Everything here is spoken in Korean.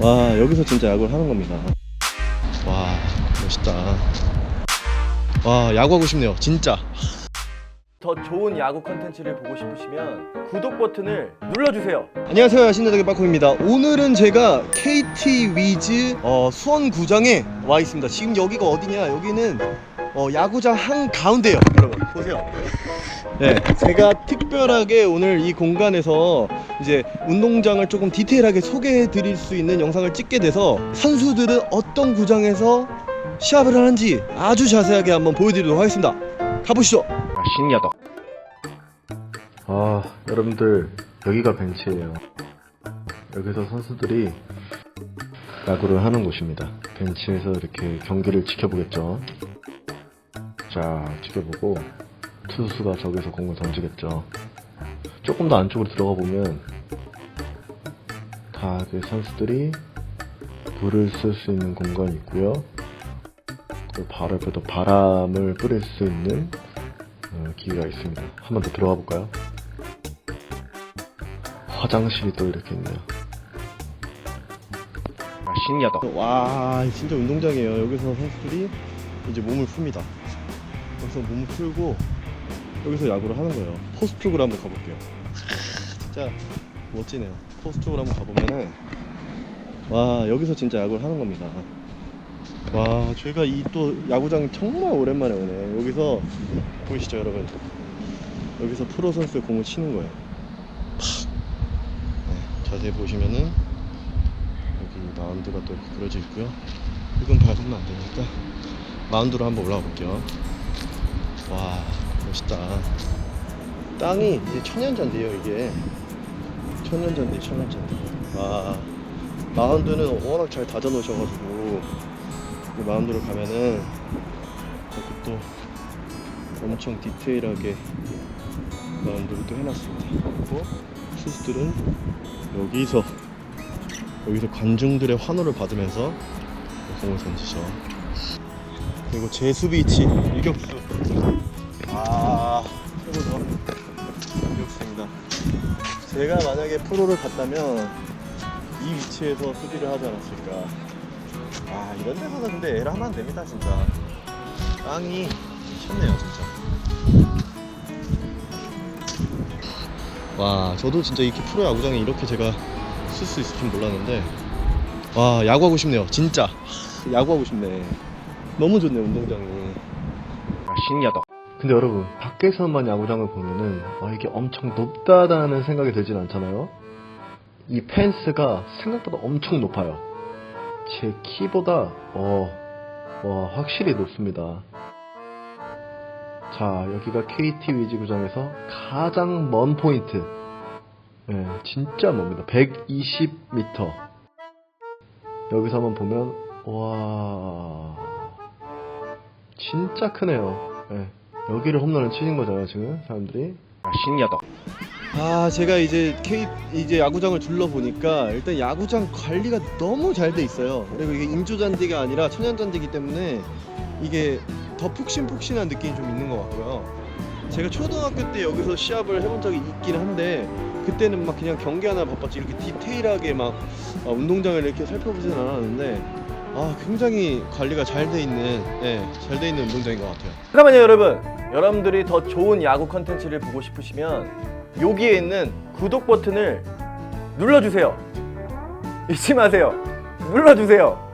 와 여기서 진짜 야구를 하는 겁니다. 와 멋있다. 와 야구하고 싶네요 진짜. 더 좋은 야구 컨텐츠를 보고 싶으시면 구독 버튼을 눌러주세요. 안녕하세요 신나덕의 빠콩입니다. 오늘은 제가 KT 위즈 어, 수원구장에 와 있습니다. 지금 여기가 어디냐? 여기는 어, 야구장 한 가운데요. 여러분 보세요. 네, 제가 특별하게 오늘 이 공간에서 이제 운동장을 조금 디테일하게 소개해 드릴 수 있는 영상을 찍게 돼서 선수들은 어떤 구장에서 시합을 하는지 아주 자세하게 한번 보여드리도록 하겠습니다. 가보시죠. 신야덕. 아, 여러분들 여기가 벤치예요. 여기서 선수들이 야구를 하는 곳입니다. 벤치에서 이렇게 경기를 지켜보겠죠. 자, 지켜보고 투수가 저기서 공을 던지겠죠. 조금 더 안쪽으로 들어가 보면 다 그 선수들이 불을 쓸 수 있는 공간이 있고요. 또 바로 옆에도 바람을 뿌릴 수 있는 어, 기회가 있습니다. 한번 더 들어가 볼까요? 화장실이 또 이렇게 있네요. 아, 신기하다. 와, 진짜 운동장이에요. 여기서 선수들이 이제 몸을 풉니다. 여기서 몸을 풀고 여기서 야구를 하는 거예요. 포스 쪽으로 한번 가볼게요. 진짜 멋지네요. 포스 쪽으로 한번 가보면은 와 여기서 진짜 야구를 하는 겁니다. 와 저희가 이 또 야구장 정말 오랜만에 오네. 여기서 보이시죠 여러분? 여기서 프로 선수의 공을 치는 거예요. 팍. 네, 자세히 보시면은 여기 마운드가 또 그려져 있고요. 이건 밟으면 안 되니까 마운드로 한번 올라가 볼게요. 와 멋있다. 땅이 이제 천연잔디예요 이게. 천연잔디 천연잔디. 와 마운드는 워낙 잘 다져 놓으셔가지고 이 마운드로 가면은 또 엄청 디테일하게 마운드를 또 해놨습니다. 그리고 투수들은 여기서 여기서 관중들의 환호를 받으면서 공을 던지죠. 그리고 제 수비 위치 일격수. 아 최고죠. 일격수입니다. 제가 만약에 프로를 갔다면 이 위치에서 수비를 하지 않았을까. 아 이런 데서는 근데 에라 하면 안 됩니다 진짜. 땅이 미쳤네요 진짜. 와 저도 진짜 이렇게 프로 야구장에 이렇게 제가 쓸 수 있을 줄 몰랐는데 와 야구하고 싶네요 진짜 하, 야구하고 싶네 너무 좋네 운동장이 아, 신기하다 근데 여러분 밖에서만 야구장을 보면은 와 이게 엄청 높다라는 생각이 들진 않잖아요 이 펜스가 생각보다 엄청 높아요 제 키보다 어, 와 확실히 높습니다 자, 여기가 KT 위즈 구장에서 가장 먼 포인트. 예, 진짜 멉니다. 120m. 여기서 한번 보면, 와, 진짜 크네요. 예, 여기를 홈런을 치는 거잖아요, 지금, 사람들이. 아, 신기하다. 아, 제가 이제 K, 이제 야구장을 둘러보니까, 일단 야구장 관리가 너무 잘 돼 있어요. 그리고 이게 인조 잔디가 아니라 천연 잔디이기 때문에, 이게 더 푹신푹신한 느낌이 좀 있는 것 같고요. 제가 초등학교 때 여기서 시합을 해본 적이 있긴 한데 그때는 막 그냥 경기 하나 바빴지 이렇게 디테일하게 막 어, 운동장을 이렇게 살펴보지는 않았는데 아 굉장히 관리가 잘 돼 있는 예, 잘돼 있는 운동장인 것 같아요. 잠깐만요, 여러분. 여러분들이 더 좋은 야구 컨텐츠를 보고 싶으시면 여기에 있는 구독 버튼을 눌러주세요. 잊지 마세요. 눌러주세요.